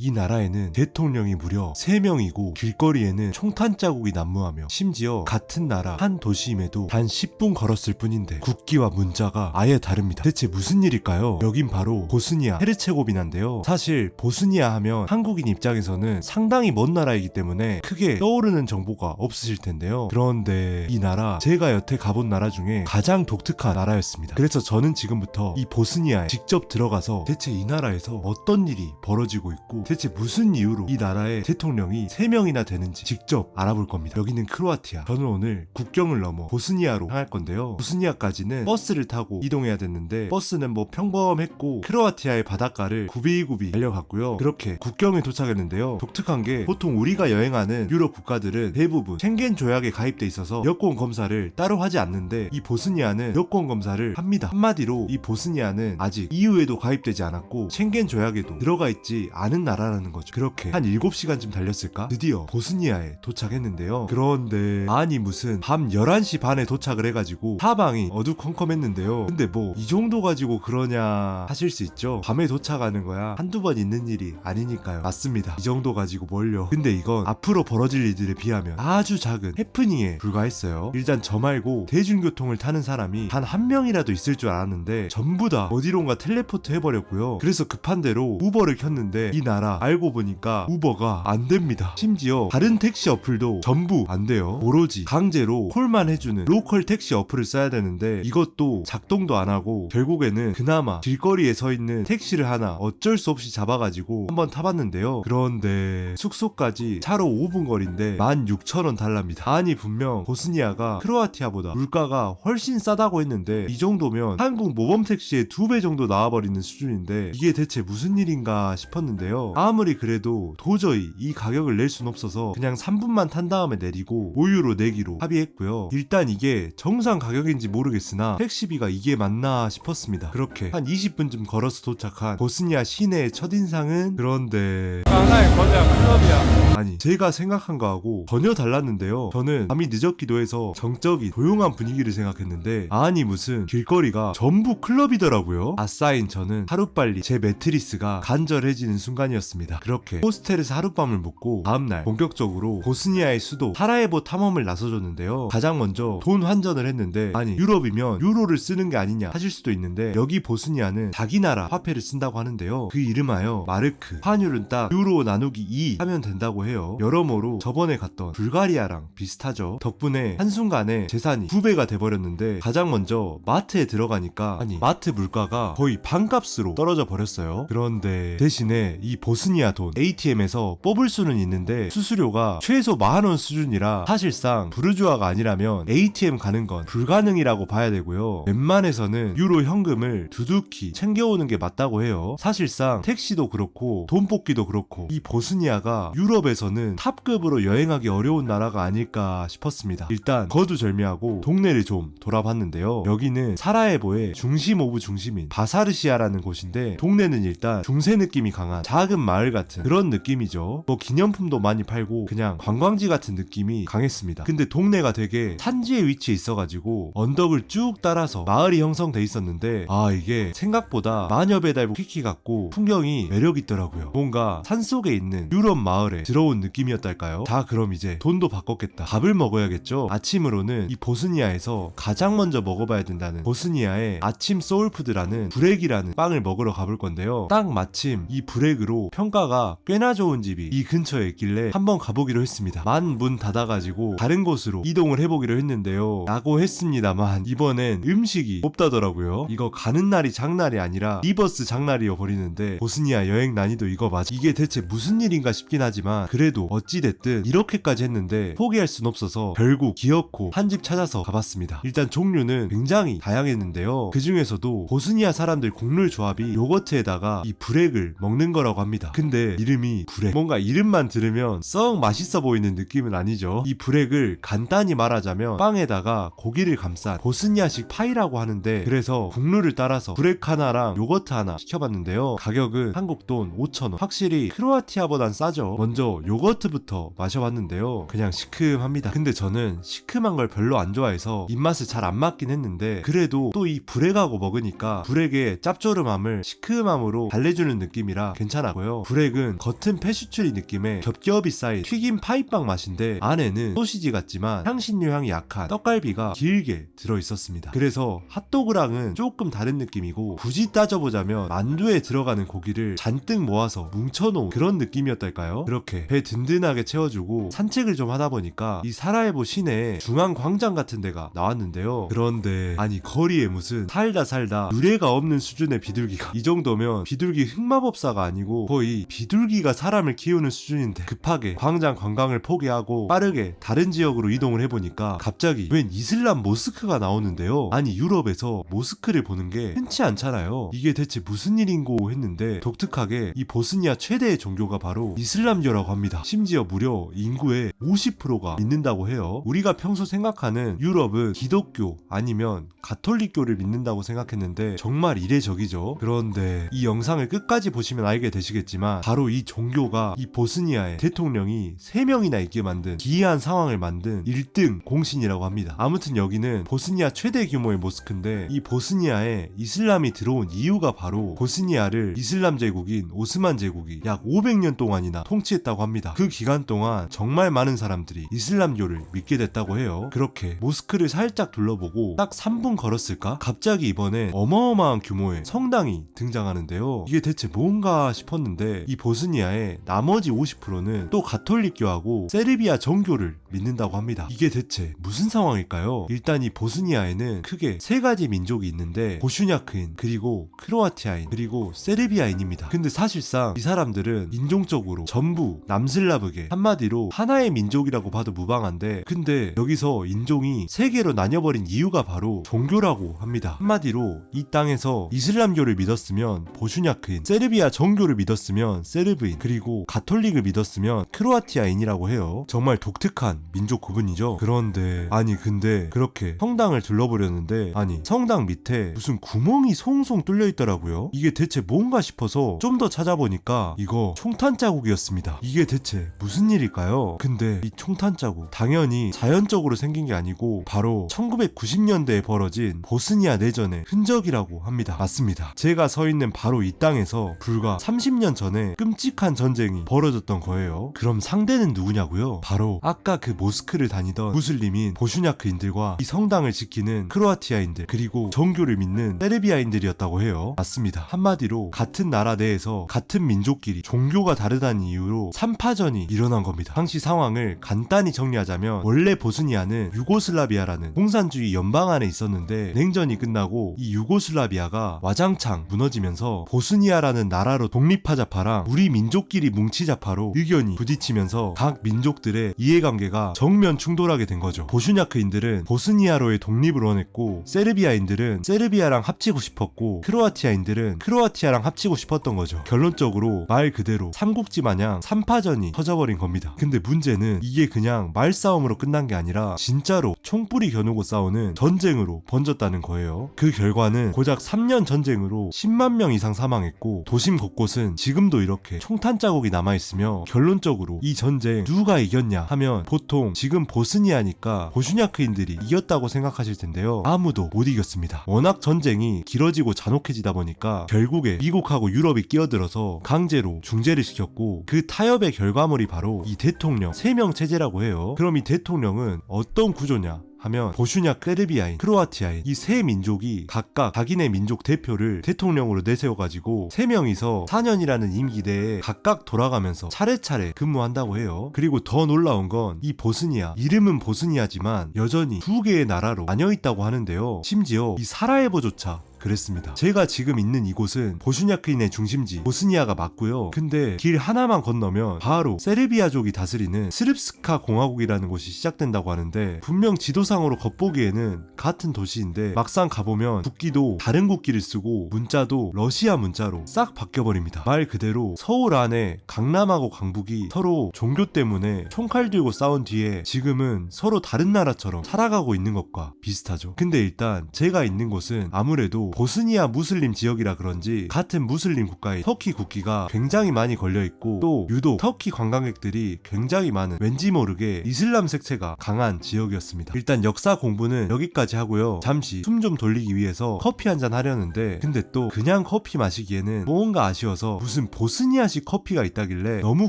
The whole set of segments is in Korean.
이 나라에는 대통령이 무려 3명이고 길거리에는 총탄 자국이 난무하며 심지어 같은 나라 한 도시임에도 단 10분 걸었을 뿐인데 국기와 문자가 아예 다릅니다. 대체 무슨 일일까요? 여긴 바로 보스니아 헤르체고비나인데요. 사실 보스니아 하면 한국인 입장에서는 상당히 먼 나라이기 때문에 크게 떠오르는 정보가 없으실 텐데요. 그런데 이 나라 제가 여태 가본 나라 중에 가장 독특한 나라였습니다. 그래서 저는 지금부터 이 보스니아에 직접 들어가서 대체 이 나라에서 어떤 일이 벌어지고 있고 대체 무슨 이유로 이 나라의 대통령이 3명이나 되는지 직접 알아볼 겁니다. 여기는 크로아티아. 저는 오늘 국경을 넘어 보스니아로 향할 건데요. 보스니아까지는 버스를 타고 이동해야 됐는데 버스는 뭐 평범했고 크로아티아의 바닷가를 구비구비 달려갔고요. 그렇게 국경에 도착했는데요. 독특한 게 보통 우리가 여행하는 유럽 국가들은 대부분 schengen 조약에 가입돼 있어서 여권 검사를 따로 하지 않는데 이 보스니아는 여권 검사를 합니다. 한마디로 이 보스니아는 아직 EU에도 가입되지 않았고 schengen 조약에도 들어가 있지 않은 나라 라는 거죠. 그렇게 한 7시간쯤 달렸을까? 드디어 보스니아에 도착했는데요. 그런데 아니 무슨 밤 11시 반에 도착을 해가지고 사방이 어두컴컴했는데요. 근데 뭐 이 정도 가지고 그러냐 하실 수 있죠. 밤에 도착하는 거야 한두 번 있는 일이 아니니까요. 맞습니다. 이 정도 가지고 뭘요. 근데 이건 앞으로 벌어질 일들에 비하면 아주 작은 해프닝에 불과했어요. 일단 저 말고 대중교통을 타는 사람이 단 한 명이라도 있을 줄 알았는데 전부 다 어디론가 텔레포트 해버렸고요. 그래서 급한 대로 우버를 켰는데 이 나라 알고 보니까 우버가 안 됩니다. 심지어 다른 택시 어플도 전부 안 돼요. 오로지 강제로 콜만 해주는 로컬 택시 어플을 써야 되는데 이것도 작동도 안 하고 결국에는 그나마 길거리에 서 있는 택시를 하나 어쩔 수 없이 잡아가지고 한번 타봤는데요. 그런데 숙소까지 차로 5분 거리인데 16,000원 달랍니다. 아니 분명 보스니아가 크로아티아보다 물가가 훨씬 싸다고 했는데 이 정도면 한국 모범 택시의 두배 정도 나와버리는 수준인데 이게 대체 무슨 일인가 싶었는데요. 아무리 그래도 도저히 이 가격을 낼 순 없어서 그냥 3분만 탄 다음에 내리고 5유로 내기로 합의했고요. 일단 이게 정상 가격인지 모르겠으나 택시비가 이게 맞나 싶었습니다. 그렇게 한 20분쯤 걸어서 도착한 보스니아 시내의 첫인상은 그런데 하나의 거대한 클럽이야. 아니 제가 생각한 거하고 전혀 달랐는데요 저는 밤이 늦었기도 해서 정적인 조용한 분위기를 생각했는데 아니 무슨 길거리가 전부 클럽이더라고요 아싸인 저는 하루빨리 제 매트리스가 간절해지는 순간이었습니다 그렇게 호스텔에서 하룻밤을 묵고 다음날 본격적으로 보스니아의 수도 사라예보 탐험을 나서줬는데요. 가장 먼저 돈 환전을 했는데 아니 유럽이면 유로를 쓰는 게 아니냐 하실 수도 있는데 여기 보스니아는 자기 나라 화폐를 쓴다고 하는데요. 그 이름하여 마르크 환율은 딱 유로 나누기 2 하면 된다고 해요. 여러모로 저번에 갔던 불가리아랑 비슷하죠. 덕분에 한순간에 재산이 두 배가 돼버렸는데 가장 먼저 마트에 들어가니까 아니 마트 물가가 거의 반값으로 떨어져 버렸어요. 그런데 대신에 이 보스 니아 돈. ATM에서 뽑을 수는 있는데 수수료가 최소 만원 수준이라 사실상 부르주아가 아니라면 ATM 가는 건 불가능이라고 봐야 되고요. 웬만해서는 유로 현금을 두둑히 챙겨오는 게 맞다고 해요. 사실상 택시도 그렇고 돈 뽑기도 그렇고 이 보스니아가 유럽에서는 탑급으로 여행하기 어려운 나라가 아닐까 싶었습니다. 일단 거두절미하고 동네를 좀 돌아봤는데요. 여기는 사라예보의 중심 오브 중심인 바사르시아라는 곳인데 동네는 일단 중세 느낌이 강한 작은 마을 같은 그런 느낌이죠. 뭐 기념품도 많이 팔고 그냥 관광지 같은 느낌이 강했습니다. 근데 동네가 되게 산지에 위치해 있어가지고 언덕을 쭉 따라서 마을이 형성돼 있었는데 아 이게 생각보다 마녀 배달부 키키 같고 풍경이 매력 있더라고요. 뭔가 산 속에 있는 유럽 마을에 들어온 느낌이었달까요? 다 그럼 이제 돈도 바꿨겠다. 밥을 먹어야겠죠? 아침으로는 이 보스니아에서 가장 먼저 먹어봐야 된다는 보스니아의 아침 소울푸드라는 브렉이라는 빵을 먹으러 가볼 건데요. 딱 마침 이 브렉으로 평가가 꽤나 좋은 집이 이 근처에 있길래 한번 가보기로 했습니다. 만 문 닫아가지고 다른 곳으로 이동을 해보기로 했는데요. 라고 했습니다만 이번엔 음식이 없다더라고요. 이거 가는 날이 장날이 아니라 리버스 장날이어 버리는데 보스니아 여행 난이도 이거 맞아? 이게 대체 무슨 일인가 싶긴 하지만 그래도 어찌됐든 이렇게까지 했는데 포기할 순 없어서 결국 기어코 한 집 찾아서 가봤습니다. 일단 종류는 굉장히 다양했는데요. 그 중에서도 보스니아 사람들 국룰 조합이 요거트에다가 이 브렉을 먹는 거라고 합니다 근데 이름이 브렉. 뭔가 이름만 들으면 썩 맛있어 보이는 느낌은 아니죠. 이 브렉을 간단히 말하자면 빵에다가 고기를 감싼 보스니아식 파이라고 하는데 그래서 국룰을 따라서 브렉 하나랑 요거트 하나 시켜봤는데요. 가격은 한국 돈 5,000원. 확실히 크로아티아보단 싸죠. 먼저 요거트부터 마셔봤는데요. 그냥 시큼합니다. 근데 저는 시큼한 걸 별로 안 좋아해서 입맛에 잘 안 맞긴 했는데 그래도 또 이 브렉하고 먹으니까 브렉의 짭조름함을 시큼함으로 달래주는 느낌이라 괜찮았고요 맛이고요. 브렉은 겉은 페슈츄리 느낌의 겹겹이 쌓인 튀김 파이빵 맛인데 안에는 소시지 같지만 향신료 향이 약한 떡갈비가 길게 들어있었습니다. 그래서 핫도그랑은 조금 다른 느낌이고 굳이 따져보자면 만두에 들어가는 고기를 잔뜩 모아서 뭉쳐놓은 그런 느낌이었달까요? 그렇게 배 든든하게 채워주고 산책을 좀 하다 보니까 이 사라예보 시내에 중앙 광장 같은 데가 나왔는데요. 그런데 아니 거리에 무슨 살다 살다 유례가 없는 수준의 비둘기가 이 정도면 비둘기 흑마법사가 아니고 거의 비둘기가 사람을 키우는 수준인데 급하게 광장 관광을 포기하고 빠르게 다른 지역으로 이동을 해보니까 갑자기 웬 이슬람 모스크가 나오는데요. 아니 유럽에서 모스크를 보는 게 흔치 않잖아요. 이게 대체 무슨 일인고 했는데 독특하게 이 보스니아 최대의 종교가 바로 이슬람교라고 합니다. 심지어 무려 인구의 50%가 믿는다고 해요. 우리가 평소 생각하는 유럽은 기독교 아니면 가톨릭교를 믿는다고 생각했는데 정말 이례적이죠. 그런데 이 영상을 끝까지 보시면 알게 되시겠 지만 바로 이 종교가 이 보스니아의 대통령이 3명이나 있게 만든 기이한 상황을 만든 1등 공신이라고 합니다. 아무튼 여기는 보스니아 최대 규모의 모스크인데 이 보스니아에 이슬람이 들어온 이유가 바로 보스니아를 이슬람 제국인 오스만 제국이 약 500년 동안이나 통치했다고 합니다. 그 기간 동안 정말 많은 사람들이 이슬람교를 믿게 됐다고 해요. 그렇게 모스크를 살짝 둘러보고 딱 3분 걸었을까? 갑자기 이번에 어마어마한 규모의 성당이 등장하는데요. 이게 대체 뭔가 싶었는데 이 보스니아의 나머지 50%는 또 가톨릭교하고 세르비아 정교를 믿는다고 합니다. 이게 대체 무슨 상황일까요? 일단 이 보스니아에는 크게 세 가지 민족이 있는데 보슈냐크인 그리고 크로아티아인 그리고 세르비아인입니다. 근데 사실상 이 사람들은 인종적으로 전부 남슬라브계 한마디로 하나의 민족이라고 봐도 무방한데 근데 여기서 인종이 세 개로 나뉘어버린 이유가 바로 종교라고 합니다. 한마디로 이 땅에서 이슬람교를 믿었으면 보슈냐크인 세르비아 정교를 믿었으면 세르브인 그리고 가톨릭을 믿었으면 크로아티아인이라고 해요. 정말 독특한 민족 구분이죠. 그런데 아니 근데 그렇게 성당을 둘러보려는데 아니 성당 밑에 무슨 구멍이 송송 뚫려 있더라고요. 이게 대체 뭔가 싶어서 좀 더 찾아보니까 이거 총탄 자국이었습니다. 이게 대체 무슨 일일까요? 근데 이 총탄 자국 당연히 자연적으로 생긴 게 아니고 바로 1990년대에 벌어진 보스니아 내전의 흔적이라고 합니다. 맞습니다. 제가 서 있는 바로 이 땅에서 불과 30년 전에 끔찍한 전쟁이 벌어졌던 거예요. 그럼 상대는 누구냐고요? 바로 아까 그 모스크를 다니던 무슬림인 보슈냐크인들과 이 성당을 지키는 크로아티아인들 그리고 정교를 믿는 세르비아인들이었다고 해요. 맞습니다. 한마디로 같은 나라 내에서 같은 민족끼리 종교가 다르다는 이유로 3파전이 일어난 겁니다. 당시 상황을 간단히 정리하자면 원래 보스니아는 유고슬라비아라는 공산주의 연방 안에 있었는데 냉전이 끝나고 이 유고슬라비아가 와장창 무너지면서 보스니아라는 나라로 독립하자 파랑 우리 민족끼리 뭉치 자파로 의견이 부딪히면서 각 민족들의 이해관계가 정면 충돌하게 된 거죠. 보슈냐크인들은 보스니아로의 독립을 원했고 세르비아인들은 세르비아랑 합치고 싶었고 크로아티아인들은 크로아티아랑 합치고 싶었던 거죠. 결론적으로 말 그대로 삼국지 마냥 3파전이 터져버린 겁니다. 근데 문제는 이게 그냥 말싸움으로 끝난 게 아니라 진짜로 총뿌리 겨누고 싸우는 전쟁으로 번졌다는 거예요. 그 결과는 고작 3년 전쟁으로 10만 명 이상 사망했고 도심 곳곳은 지 금도 이렇게 총탄 자국이 남아있으며 결론적으로 이 전쟁 누가 이겼냐 하면 보통 지금 보스니아니까 보슈냐크인들이 이겼다고 생각하실 텐데요. 아무도 못 이겼습니다. 워낙 전쟁이 길어지고 잔혹해지다 보니까 결국에 미국하고 유럽이 끼어들어서 강제로 중재를 시켰고 그 타협의 결과물이 바로 이 대통령 3명 체제라고 해요. 그럼 이 대통령은 어떤 구조냐? 하면 보슈냐 세르비아인, 크로아티아인 이 세 민족이 각각 자기네 민족 대표를 대통령으로 내세워가지고 세 명이서 4년이라는 임기 내에 각각 돌아가면서 차례차례 근무한다고 해요. 그리고 더 놀라운 건 이 보스니아 이름은 보스니아지만 여전히 두 개의 나라로 나뉘어 있다고 하는데요. 심지어 이 사라예보조차 그랬습니다. 제가 지금 있는 이곳은 보슈냐크인의 중심지 보스니아가 맞고요. 근데 길 하나만 건너면 바로 세르비아족이 다스리는 스릅스카 공화국이라는 곳이 시작된다고 하는데 분명 지도상으로 겉보기에는 같은 도시인데 막상 가보면 국기도 다른 국기를 쓰고 문자도 러시아 문자로 싹 바뀌어버립니다. 말 그대로 서울 안에 강남하고 강북이 서로 종교 때문에 총칼 들고 싸운 뒤에 지금은 서로 다른 나라처럼 살아가고 있는 것과 비슷하죠. 근데 일단 제가 있는 곳은 아무래도 또 보스니아 무슬림 지역이라 그런지 같은 무슬림 국가의 터키 국기가 굉장히 많이 걸려 있고 또 유독 터키 관광객들이 굉장히 많은 왠지 모르게 이슬람 색채가 강한 지역이었습니다. 일단 역사 공부는 여기까지 하고요. 잠시 숨 좀 돌리기 위해서 커피 한 잔 하려는데 근데 또 그냥 커피 마시기에는 뭔가 아쉬워서 무슨 보스니아식 커피가 있다길래 너무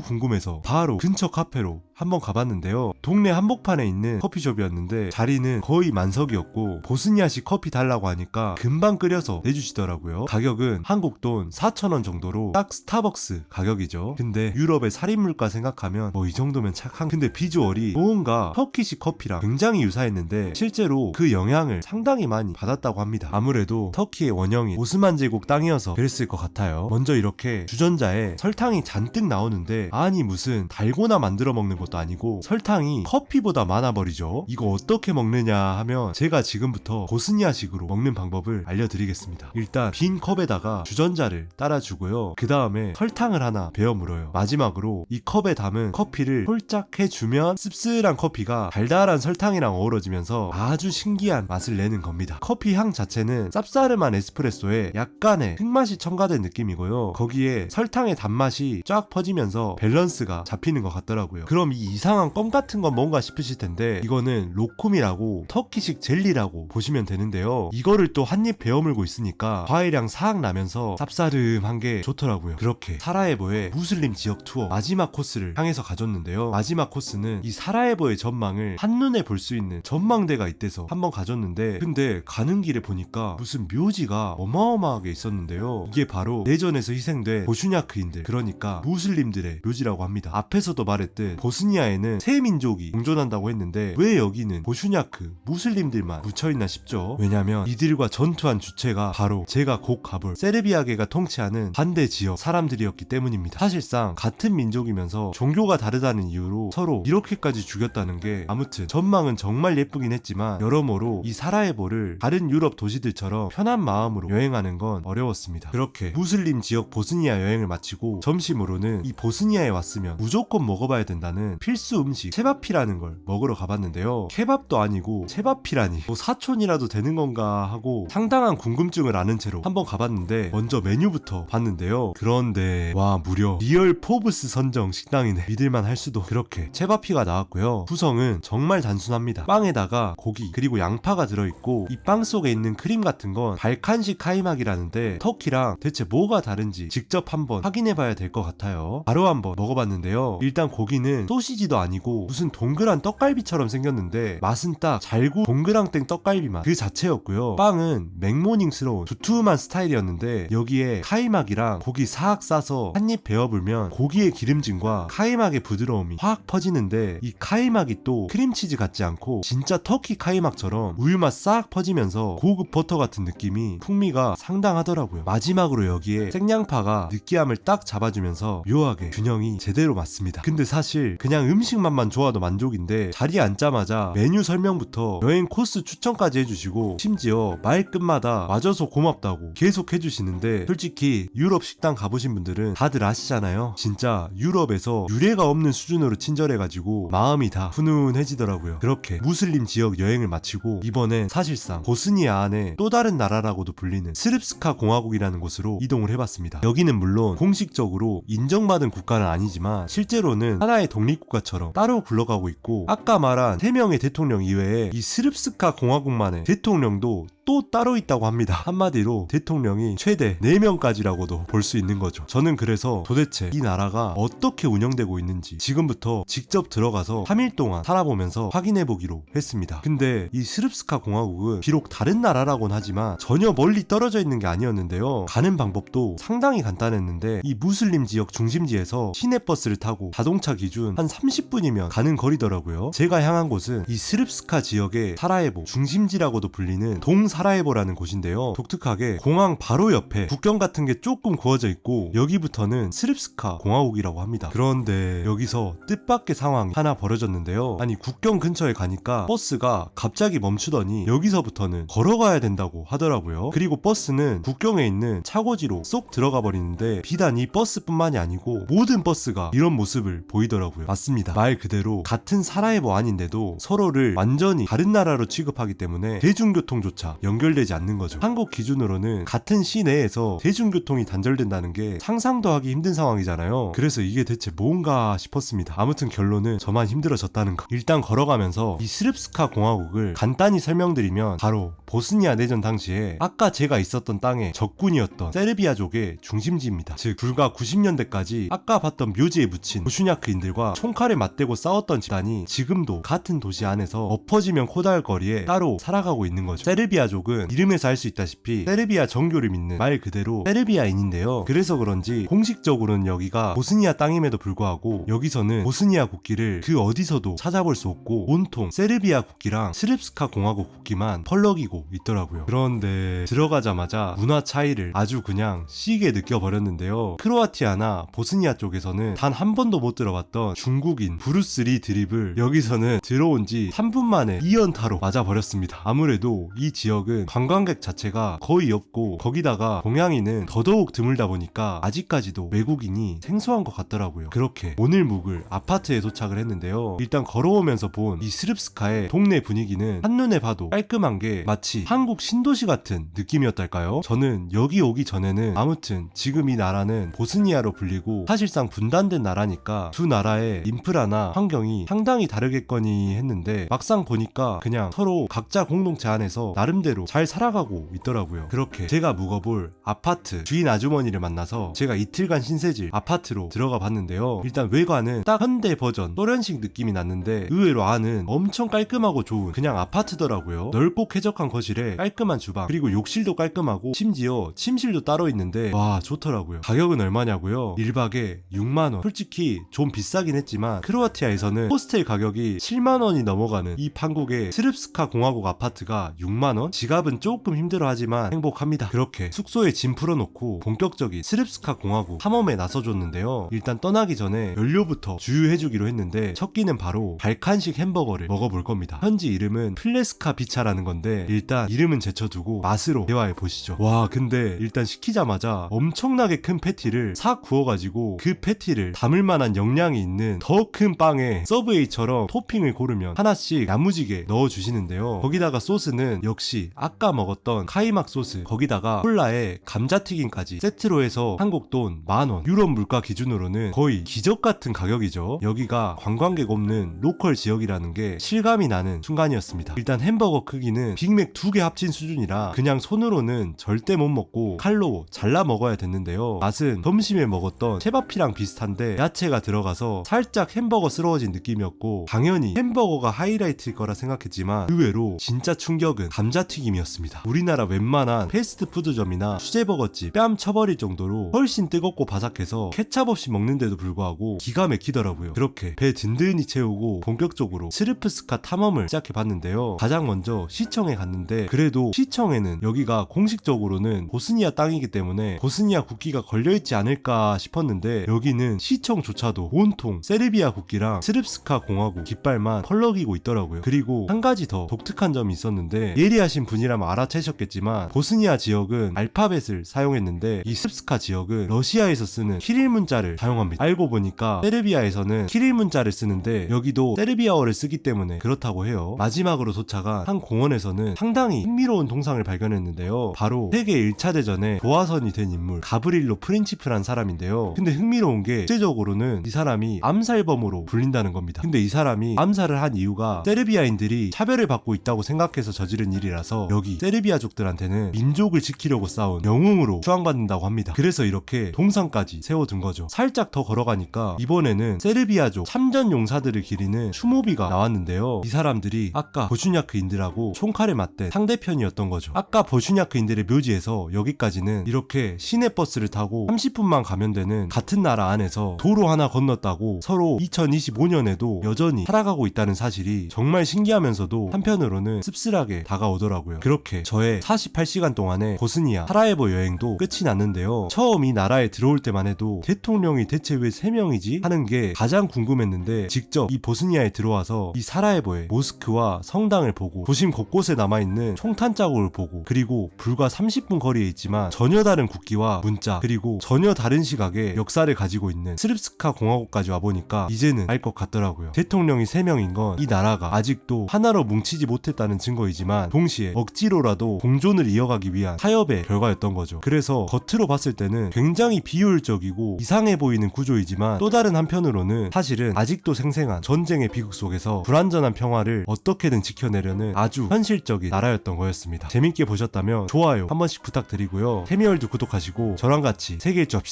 궁금해서 바로 근처 카페로 한번 가봤는데요. 동네 한복판에 있는 커피숍이었는데 자리는 거의 만석이었고 보스니아식 커피 달라고 하니까 금방 끓여서 내주시더라고요. 가격은 한국 돈 4,000원 정도로 딱 스타벅스 가격이죠. 근데 유럽의 살인물가 생각하면 뭐 이 정도면 착한 근데 비주얼이 뭔가 터키식 커피랑 굉장히 유사했는데 실제로 그 영향을 상당히 많이 받았다고 합니다. 아무래도 터키의 원형이 오스만 제국 땅이어서 그랬을 것 같아요. 먼저 이렇게 주전자에 설탕이 잔뜩 나오는데 아니 무슨 달고나 만들어 먹는 것도 아니고 설탕이 커피보다 많아 버리죠. 이거 어떻게 먹느냐 하면 제가 지금부터 보스니아식으로 먹는 방법을 알려드리겠습니다. 일단 빈 컵에다가 주전자를 따라주고요. 그 다음에 설탕을 하나 베어 물어요. 마지막으로 이 컵에 담은 커피를 홀짝 해주면 씁쓸한 커피가 달달한 설탕이랑 어우러지면서 아주 신기한 맛을 내는 겁니다. 커피 향 자체는 쌉싸름한 에스프레소에 약간의 흙맛이 첨가된 느낌이고요. 거기에 설탕의 단맛이 쫙 퍼지면서 밸런스가 잡히는 것 같더라고요. 그럼 이 이상한 껌 같은 건 뭔가 싶으실 텐데 이거는 로쿰이라고 터키식 젤리라고 보시면 되는데요. 이거를 또 한입 베어물고 있으니까 과일향 싹 나면서 쌉싸름한 게 좋더라고요. 그렇게 사라예보의 무슬림 지역 투어 마지막 코스를 향해서 가줬는데요. 마지막 코스는 이 사라예보의 전망을 한눈에 볼 수 있는 전망대가 있대서 한번 가줬는데 근데 가는 길에 보니까 무슨 묘지가 어마어마하게 있었는데요. 이게 바로 내전에서 희생된 보슈냐크인들 그러니까 무슬림들의 묘지라고 합니다. 앞에서도 말했듯 보스 니아에는 세 민족이 공존한다고 했는데 왜 여기는 보슈냐크 무슬림들만 묻혀있나 싶죠. 왜냐면 이들과 전투한 주체가 바로 제가 곧 가볼 세르비아계가 통치하는 반대 지역 사람들이었기 때문입니다. 사실상 같은 민족이면서 종교가 다르다는 이유로 서로 이렇게까지 죽였다는 게 아무튼 전망은 정말 예쁘긴 했지만 여러모로 이 사라예보를 다른 유럽 도시들처럼 편한 마음으로 여행하는 건 어려웠습니다. 그렇게 무슬림 지역 보스니아 여행을 마치고 점심으로는 이 보스니아에 왔으면 무조건 먹어봐야 된다는 필수 음식 케바피라는 걸 먹으러 가봤는데요. 케밥도 아니고 케바피라니 뭐 사촌이라도 되는 건가 하고 상당한 궁금증을 아는 채로 한번 가봤는데 먼저 메뉴부터 봤는데요. 그런데 와 무려 리얼 포브스 선정 식당이네 믿을만 할 수도 그렇게 체바피가 나왔고요. 구성은 정말 단순합니다. 빵에다가 고기 그리고 양파가 들어있고 이 빵 속에 있는 크림 같은 건 발칸식 카이막이라는데 터키랑 대체 뭐가 다른지 직접 한번 확인해봐야 될 것 같아요. 바로 한번 먹어봤는데요. 일단 고기는 소시 지도 아니고 무슨 동그란 떡갈비처럼 생겼는데 맛은 딱 잘구 동그랑땡 떡갈비 맛그 자체였고요. 빵은 맥모닝스러운 두툼한 스타일이었는데 여기에 카이막이랑 고기 싹 싸서 한입 베어불면 고기의 기름짐과 카이막의 부드러움이 확 퍼지는데 이 카이막이 또 크림치즈 같지 않고 진짜 터키 카이막처럼 우유맛 싹 퍼지면서 고급 버터 같은 느낌이 풍미가 상당하더라고요. 마지막으로 여기에 생양파가 느끼함을 딱 잡아주면서 묘하게 균형이 제대로 맞습니다. 근데 사실 그냥 음식만만 좋아도 만족인데 자리에 앉자마자 메뉴 설명부터 여행 코스 추천까지 해주시고 심지어 말 끝마다 와줘서 고맙다고 계속 해주시는데 솔직히 유럽 식당 가보신 분들은 다들 아시잖아요. 진짜 유럽에서 유례가 없는 수준으로 친절해가지고 마음이 다 훈훈해지더라고요. 그렇게 무슬림 지역 여행을 마치고 이번엔 사실상 보스니아 안에 또 다른 나라라고도 불리는 스릅스카 공화국이라는 곳으로 이동을 해봤습니다. 여기는 물론 공식적으로 인정받은 국가는 아니지만 실제로는 하나의 독립 국가처럼 따로 굴러가고 있고 아까 말한 3명의 대통령 이외에 이 스릅스카 공화국만의 대통령도 또 따로 있다고 합니다. 한마디로 대통령이 최대 4명까지라고도 볼 수 있는 거죠. 저는 그래서 도대체 이 나라가 어떻게 운영되고 있는지 지금부터 직접 들어가서 3일 동안 살아보면서 확인해 보기로 했습니다. 근데 이 스릅스카 공화국은 비록 다른 나라라곤 하지만 전혀 멀리 떨어져 있는 게 아니었는데요. 가는 방법도 상당히 간단했는데 이 무슬림 지역 중심지에서 시내버스를 타고 자동차 기준 한 30분이면 가는 거리더라고요. 제가 향한 곳은 이 스릅스카 지역의 사라예보 중심지라고도 불리는 동 사라예보라는 곳인데요. 독특하게 공항 바로 옆에 국경 같은 게 조금 구워져 있고 여기부터는 스릅스카 공화국이라고 합니다. 그런데 여기서 뜻밖의 상황이 하나 벌어졌는데요. 아니 국경 근처에 가니까 버스가 갑자기 멈추더니 여기서부터는 걸어가야 된다고 하더라고요. 그리고 버스는 국경에 있는 차고지로 쏙 들어가 버리는데 비단 이 버스뿐만이 아니고 모든 버스가 이런 모습을 보이더라고요. 맞습니다. 말 그대로 같은 사라예보 아닌데도 서로를 완전히 다른 나라로 취급하기 때문에 대중교통조차 연결되지 않는 거죠. 한국 기준으로는 같은 시내에서 대중교통이 단절된다는 게 상상도 하기 힘든 상황이잖아요. 그래서 이게 대체 뭔가 싶었습니다. 아무튼 결론은 저만 힘들어졌다는 거. 일단 걸어가면서 이 스립스카 공화국을 간단히 설명드리면 바로 보스니아 내전 당시에 아까 제가 있었던 땅의 적군이었던 세르비아족의 중심지입니다. 즉 불과 90년대까지 아까 봤던 묘지에 묻힌 보슈냐크인들과 총칼에 맞대고 싸웠던 집단이 지금도 같은 도시 안에서 엎어지면 코다할 거리에 따로 살아가고 있는 거죠. 세르비아 족은 이름에서 알 수 있다시피 세르비아 정교를 믿는 말 그대로 세르비아인인데요. 그래서 그런지 공식적으로는 여기가 보스니아 땅임에도 불구하고 여기서는 보스니아 국기를 그 어디서도 찾아볼 수 없고 온통 세르비아 국기랑 스립스카 공화국 국기만 펄럭이고 있더라고요. 그런데 들어가자마자 문화 차이를 아주 그냥 시게 느껴버렸는데요. 크로아티아나 보스니아 쪽에서는 단 한 번도 못 들어봤던 중국인 브루스리 드립을 여기서는 들어온 지 3분 만에 2연타로 맞아버렸습니다. 아무래도 이 지역 은 관광객 자체가 거의 없고 거기다가 동양인은 더더욱 드물다 보니까 아직까지도 외국인이 생소한 것 같더라고요. 그렇게 오늘 묵을 아파트에 도착을 했는데요. 일단 걸어오면서 본 이 스릅스카의 동네 분위기는 한눈에 봐도 깔끔한 게 마치 한국 신도시 같은 느낌이었달까요? 저는 여기 오기 전에는 아무튼 지금 이 나라는 보스니아로 불리고 사실상 분단된 나라니까 두 나라의 인프라나 환경이 상당히 다르겠거니 했는데 막상 보니까 그냥 서로 각자 공동체 안에서 나름대로 잘 살아가고 있더라고요. 그렇게 제가 묵어볼 아파트 주인 아주머니를 만나서 제가 이틀간 신세질 아파트로 들어가 봤는데요. 일단 외관은 딱 현대 버전 소련식 느낌이 났는데 의외로 안은 엄청 깔끔하고 좋은 그냥 아파트더라고요. 넓고 쾌적한 거실에 깔끔한 주방 그리고 욕실도 깔끔하고 심지어 침실도 따로 있는데 와 좋더라고요. 가격은 얼마냐고요? 1박에 6만원. 솔직히 좀 비싸긴 했지만 크로아티아에서는 호스텔 가격이 7만원이 넘어가는 이 판국의 스릅스카 공화국 아파트가 6만원? 지갑은 조금 힘들어하지만 행복합니다. 그렇게 숙소에 짐 풀어놓고 본격적인 스릅스카 공화국 탐험에 나서줬는데요. 일단 떠나기 전에 연료부터 주유해주기로 했는데 첫 끼는 바로 발칸식 햄버거를 먹어볼 겁니다. 현지 이름은 플레스카 비차라는 건데 일단 이름은 제쳐두고 맛으로 대화해 보시죠. 와 근데 일단 시키자마자 엄청나게 큰 패티를 싹 구워가지고 그 패티를 담을 만한 영양이 있는 더 큰 빵에 서브웨이처럼 토핑을 고르면 하나씩 야무지게 넣어주시는데요. 거기다가 소스는 역시 아까 먹었던 카이막 소스 거기다가 콜라에 감자튀김까지 세트로 해서 한국 돈 만원 유럽 물가 기준으로는 거의 기적 같은 가격이죠. 여기가 관광객 없는 로컬 지역이라는 게 실감이 나는 순간이었습니다. 일단 햄버거 크기는 빅맥 두 개 합친 수준이라 그냥 손으로는 절대 못 먹고 칼로 잘라 먹어야 됐는데요. 맛은 점심에 먹었던 채바피랑 비슷한데 야채가 들어가서 살짝 햄버거스러워진 느낌이었고 당연히 햄버거가 하이라이트일 거라 생각했지만 의외로 진짜 충격은 감자튀김 이었습니다. 우리나라 웬만한 패스트푸드점이나 수제버거집 뺨 쳐버릴 정도로 훨씬 뜨겁고 바삭해서 케찹 없이 먹는데도 불구하고 기가 막히더라고요. 그렇게 배 든든히 채우고 본격적으로 스르프스카 탐험을 시작해 봤는데요. 가장 먼저 시청에 갔는데 그래도 시청에는 여기가 공식적으로는 보스니아 땅이기 때문에 보스니아 국기가 걸려있지 않을까 싶었는데 여기는 시청조차도 온통 세르비아 국기랑 스릅스카 공화국 깃발만 펄럭이고 있더라고요. 그리고 한 가지 더 독특한 점이 있었는데 예리하신 분이라면 알아채셨겠지만 보스니아 지역은 알파벳을 사용했는데 이 스릅스카 지역은 러시아에서 쓰는 키릴 문자를 사용합니다. 알고 보니까 세르비아에서는 키릴 문자를 쓰는데 여기도 세르비아어를 쓰기 때문에 그렇다고 해요. 마지막으로 도착한 한 공원에서는 상당히 흥미로운 동상을 발견했는데요. 바로 세계 1차 대전에 도화선이 된 인물 가브릴로 프린치프란 사람인데요. 근데 흥미로운 게 국제적으로는 이 사람이 암살범으로 불린다는 겁니다. 근데 이 사람이 암살을 한 이유가 세르비아인들이 차별을 받고 있다고 생각해서 저지른 일이라서 여기 세르비아족들한테는 민족을 지키려고 싸운 영웅으로 추앙받는다고 합니다. 그래서 이렇게 동상까지 세워둔 거죠. 살짝 더 걸어가니까 이번에는 세르비아족 참전 용사들을 기리는 추모비가 나왔는데요. 이 사람들이 아까 보슈냐크인들하고 총칼에 맞대 상대편이었던 거죠. 아까 보슈냐크인들의 묘지에서 여기까지는 이렇게 시내 버스를 타고 30분만 가면 되는 같은 나라 안에서 도로 하나 건넜다고 서로 2025년에도 여전히 살아가고 있다는 사실이 정말 신기하면서도 한편으로는 씁쓸하게 다가오 더라고요. 그렇게 저의 48시간 동안의 보스니아 사라예보 여행도 끝이 났는데요. 처음 이 나라에 들어올 때만 해도 대통령이 대체 왜 3명이지? 하는 게 가장 궁금했는데 직접 이 보스니아에 들어와서 이 사라예보의 모스크와 성당을 보고 도심 곳곳에 남아있는 총탄 자국을 보고 그리고 불과 30분 거리에 있지만 전혀 다른 국기와 문자 그리고 전혀 다른 시각의 역사를 가지고 있는 스립스카 공화국까지 와보니까 이제는 알 것 같더라고요. 대통령이 3명인 건 이 나라가 아직도 하나로 뭉치지 못했다는 증거이지만 동시에 동시에 억지로라도 공존을 이어가기 위한 타협의 결과였던 거죠. 그래서 겉으로 봤을 때는 굉장히 비효율적이고 이상해 보이는 구조이지만 또 다른 한편으로는 사실은 아직도 생생한 전쟁의 비극 속에서 불완전한 평화를 어떻게든 지켜내려는 아주 현실적인 나라였던 거였습니다. 재밌게 보셨다면 좋아요 한 번씩 부탁드리고요. 태미월드 구독하시고 저랑 같이 세계 일주 합시다.